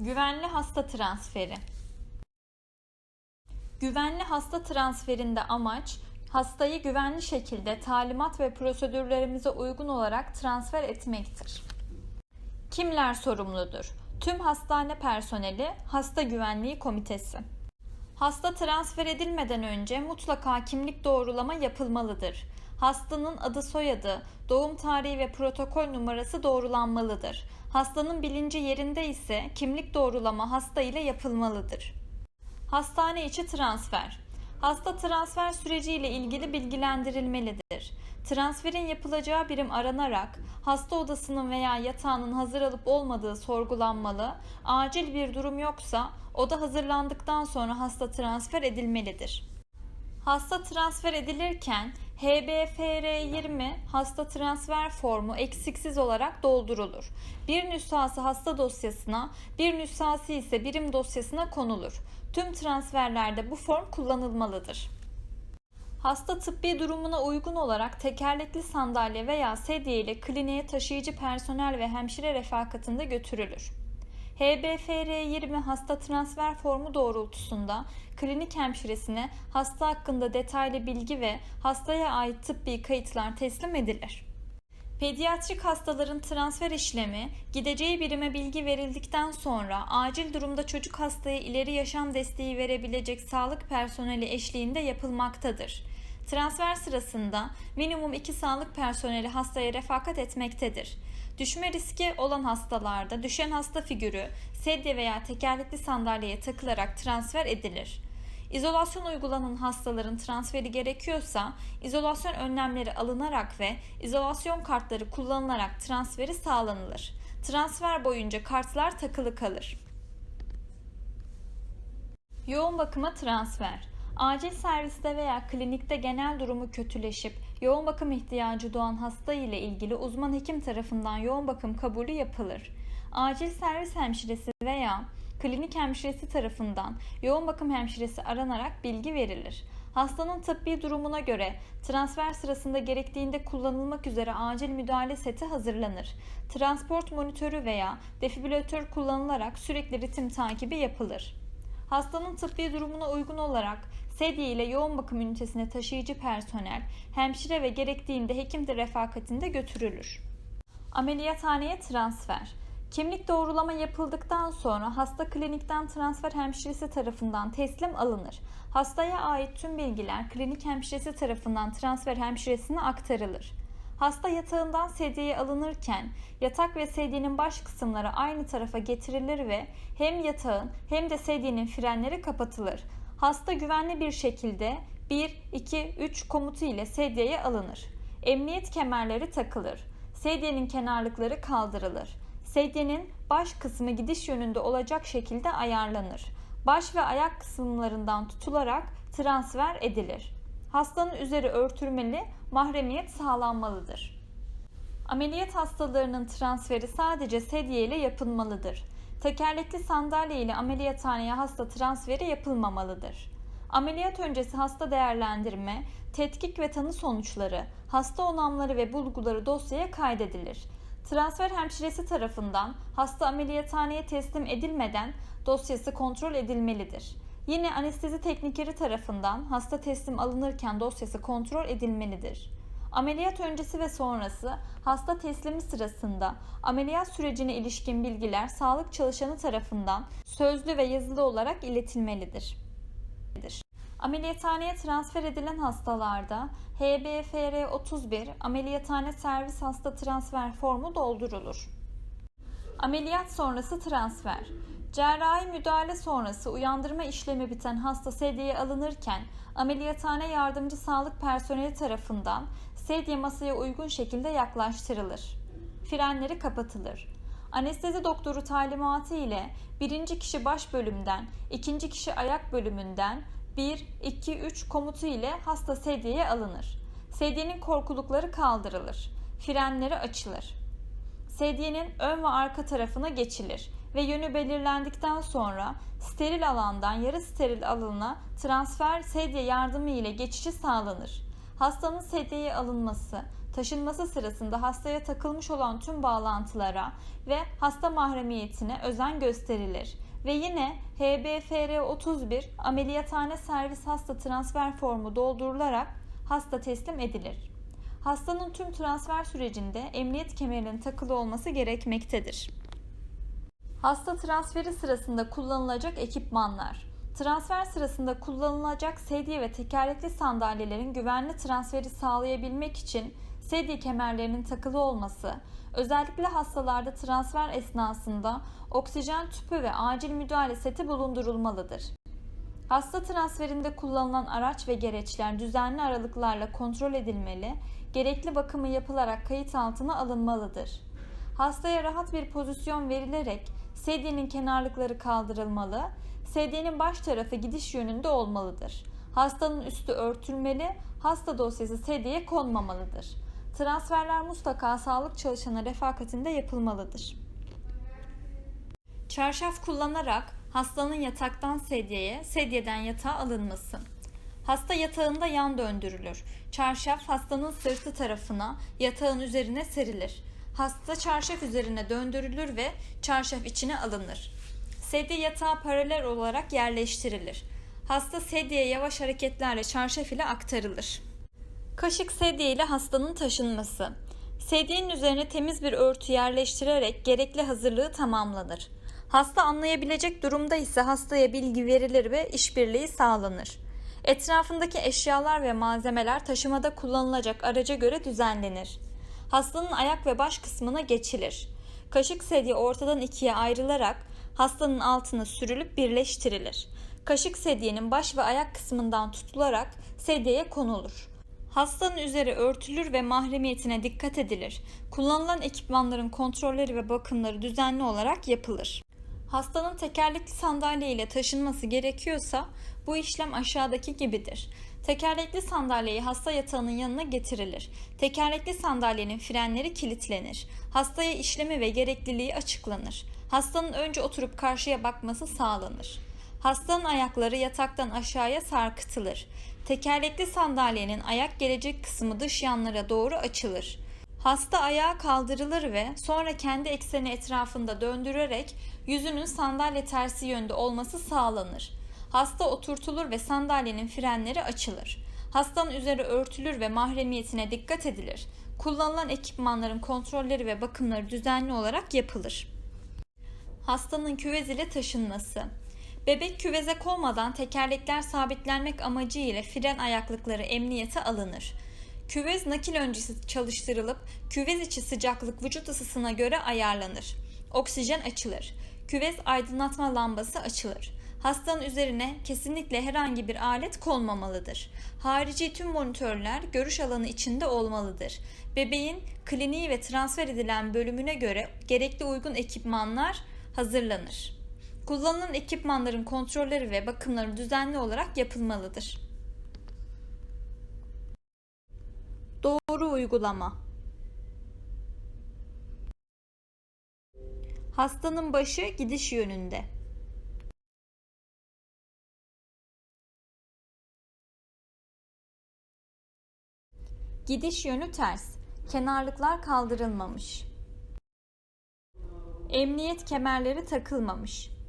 Güvenli hasta transferi. Güvenli hasta transferinde amaç hastayı güvenli şekilde talimat ve prosedürlerimize uygun olarak transfer etmektir. Kimler sorumludur? Tüm hastane personeli, hasta güvenliği komitesi. Hasta transfer edilmeden önce mutlaka kimlik doğrulama yapılmalıdır. Hastanın adı soyadı, doğum tarihi ve protokol numarası doğrulanmalıdır. Hastanın bilinci yerinde ise kimlik doğrulama hasta ile yapılmalıdır. Hastane içi transfer. Hasta transfer süreci ile ilgili bilgilendirilmelidir. Transferin yapılacağı birim aranarak hasta odasının veya yatağının hazır alıp olmadığı sorgulanmalı. Acil bir durum yoksa oda hazırlandıktan sonra hasta transfer edilmelidir. Hasta transfer edilirken HBFR20 hasta transfer formu eksiksiz olarak doldurulur. Bir nüshası hasta dosyasına, bir nüshası ise birim dosyasına konulur. Tüm transferlerde bu form kullanılmalıdır. Hasta tıbbi durumuna uygun olarak tekerlekli sandalye veya sedye ile kliniğe taşıyıcı personel ve hemşire refakatinde götürülür. HBFR20 hasta transfer formu doğrultusunda klinik hemşiresine hasta hakkında detaylı bilgi ve hastaya ait tıbbi kayıtlar teslim edilir. Pediatrik hastaların transfer işlemi, gideceği birime bilgi verildikten sonra acil durumda çocuk hastaya ileri yaşam desteği verebilecek sağlık personeli eşliğinde yapılmaktadır. Transfer sırasında minimum 2 sağlık personeli hastaya refakat etmektedir. Düşme riski olan hastalarda düşen hasta figürü sedye veya tekerlekli sandalyeye takılarak transfer edilir. İzolasyon uygulanan hastaların transferi gerekiyorsa izolasyon önlemleri alınarak ve izolasyon kartları kullanılarak transferi sağlanılır. Transfer boyunca kartlar takılı kalır. Yoğun bakıma transfer. Acil serviste veya klinikte genel durumu kötüleşip yoğun bakım ihtiyacı doğan hasta ile ilgili uzman hekim tarafından yoğun bakım kabulü yapılır. Acil servis hemşiresi veya klinik hemşiresi tarafından yoğun bakım hemşiresi aranarak bilgi verilir. Hastanın tıbbi durumuna göre transfer sırasında gerektiğinde kullanılmak üzere acil müdahale seti hazırlanır. Transport monitörü veya defibrilatör kullanılarak sürekli ritim takibi yapılır. Hastanın tıbbi durumuna uygun olarak sedye ile yoğun bakım ünitesine taşıyıcı personel, hemşire ve gerektiğinde hekim de refakatinde götürülür. Ameliyathaneye transfer. Kimlik doğrulama yapıldıktan sonra hasta klinikten transfer hemşiresi tarafından teslim alınır. Hastaya ait tüm bilgiler klinik hemşiresi tarafından transfer hemşiresine aktarılır. Hasta yatağından sedyeye alınırken yatak ve sedyenin baş kısımları aynı tarafa getirilir ve hem yatağın hem de sedyenin frenleri kapatılır. Hasta güvenli bir şekilde 1, 2, 3 komutu ile sedyeye alınır. Emniyet kemerleri takılır. Sedyenin kenarlıkları kaldırılır. Sedyenin baş kısmı gidiş yönünde olacak şekilde ayarlanır. Baş ve ayak kısımlarından tutularak transfer edilir. Hastanın üzeri örtülmeli, mahremiyet sağlanmalıdır. Ameliyat hastalarının transferi sadece sedye ile yapılmalıdır. Tekerlekli sandalye ile ameliyathaneye hasta transferi yapılmamalıdır. Ameliyat öncesi hasta değerlendirme, tetkik ve tanı sonuçları, hasta onamları ve bulguları dosyaya kaydedilir. Transfer hemşiresi tarafından hasta ameliyathaneye teslim edilmeden dosyası kontrol edilmelidir. Yine anestezi teknikeri tarafından hasta teslim alınırken dosyası kontrol edilmelidir. Ameliyat öncesi ve sonrası hasta teslimi sırasında ameliyat sürecine ilişkin bilgiler sağlık çalışanı tarafından sözlü ve yazılı olarak iletilmelidir. Ameliyathaneye transfer edilen hastalarda HBFR 31 ameliyathane servis hasta transfer formu doldurulur. Ameliyat sonrası transfer. Cerrahi müdahale sonrası uyandırma işlemi biten hasta sedyeye alınırken ameliyathane yardımcı sağlık personeli tarafından sedye masaya uygun şekilde yaklaştırılır. Frenleri kapatılır. Anestezi doktoru talimatı ile birinci kişi baş bölümden, ikinci kişi ayak bölümünden 1, 2, 3 komutu ile hasta sedyeye alınır. Sedyenin korkulukları kaldırılır. Frenleri açılır. Sedyenin ön ve arka tarafına geçilir ve yönü belirlendikten sonra steril alandan yarı steril alana transfer sedye yardımı ile geçişi sağlanır. Hastanın sedyeye alınması, taşınması sırasında hastaya takılmış olan tüm bağlantılara ve hasta mahremiyetine özen gösterilir. Ve yine HBFR 31 ameliyathane servis hasta transfer formu doldurularak hasta teslim edilir. Hastanın tüm transfer sürecinde emniyet kemerinin takılı olması gerekmektedir. Hasta transferi sırasında kullanılacak ekipmanlar. Transfer sırasında kullanılacak sedye ve tekerlekli sandalyelerin güvenli transferi sağlayabilmek için sedye kemerlerinin takılı olması, özellikle hastalarda transfer esnasında oksijen tüpü ve acil müdahale seti bulundurulmalıdır. Hasta transferinde kullanılan araç ve gereçler düzenli aralıklarla kontrol edilmeli, gerekli bakımı yapılarak kayıt altına alınmalıdır. Hastaya rahat bir pozisyon verilerek sedyenin kenarlıkları kaldırılmalı, sedyenin baş tarafı gidiş yönünde olmalıdır. Hastanın üstü örtülmeli, hasta dosyası sedyeye konmamalıdır. Transferler mutlaka sağlık çalışanı refakatinde yapılmalıdır. Çarşaf kullanarak hastanın yataktan sedyeye, sedyeden yatağa alınması. Hasta yatağında yan döndürülür. Çarşaf hastanın sırtı tarafına, yatağın üzerine serilir. Hasta çarşaf üzerine döndürülür ve çarşaf içine alınır. Sedye yatağa paralel olarak yerleştirilir. Hasta sedyeye yavaş hareketlerle çarşaf ile aktarılır. Kaşık sedye ile hastanın taşınması. Sedyenin üzerine temiz bir örtü yerleştirerek gerekli hazırlığı tamamlanır. Hasta anlayabilecek durumda ise hastaya bilgi verilir ve işbirliği sağlanır. Etrafındaki eşyalar ve malzemeler taşımada kullanılacak araca göre düzenlenir. Hastanın ayak ve baş kısmına geçilir. Kaşık sedye ortadan ikiye ayrılarak hastanın altına sürülüp birleştirilir. Kaşık sedyenin baş ve ayak kısmından tutularak sedyeye konulur. Hastanın üzeri örtülür ve mahremiyetine dikkat edilir. Kullanılan ekipmanların kontrolleri ve bakımları düzenli olarak yapılır. Hastanın tekerlekli sandalye ile taşınması gerekiyorsa bu işlem aşağıdaki gibidir. Tekerlekli sandalyeyi hasta yatağının yanına getirilir. Tekerlekli sandalyenin frenleri kilitlenir. Hastaya işlemi ve gerekliliği açıklanır. Hastanın önce oturup karşıya bakması sağlanır. Hastanın ayakları yataktan aşağıya sarkıtılır. Tekerlekli sandalyenin ayak gelecek kısmı dış yanlara doğru açılır. Hasta ayağa kaldırılır ve sonra kendi ekseni etrafında döndürerek yüzünün sandalye tersi yönde olması sağlanır. Hasta oturtulur ve sandalyenin frenleri açılır. Hastanın üzeri örtülür ve mahremiyetine dikkat edilir. Kullanılan ekipmanların kontrolleri ve bakımları düzenli olarak yapılır. Hastanın küvez ile taşınması. Bebek küveze konmadan tekerlekler sabitlenmek amacı ile fren ayaklıkları emniyete alınır. Küvez nakil öncesi çalıştırılıp küvez içi sıcaklık vücut ısısına göre ayarlanır. Oksijen açılır. Küvez aydınlatma lambası açılır. Hastanın üzerine kesinlikle herhangi bir alet konmamalıdır. Harici tüm monitörler görüş alanı içinde olmalıdır. Bebeğin kliniği ve transfer edilen bölümüne göre gerekli uygun ekipmanlar hazırlanır. Kullanılan ekipmanların kontrolleri ve bakımları düzenli olarak yapılmalıdır. Doğru uygulama. Hastanın başı gidiş yönünde. Gidiş yönü ters. Kenarlıklar kaldırılmamış. Emniyet kemerleri takılmamış.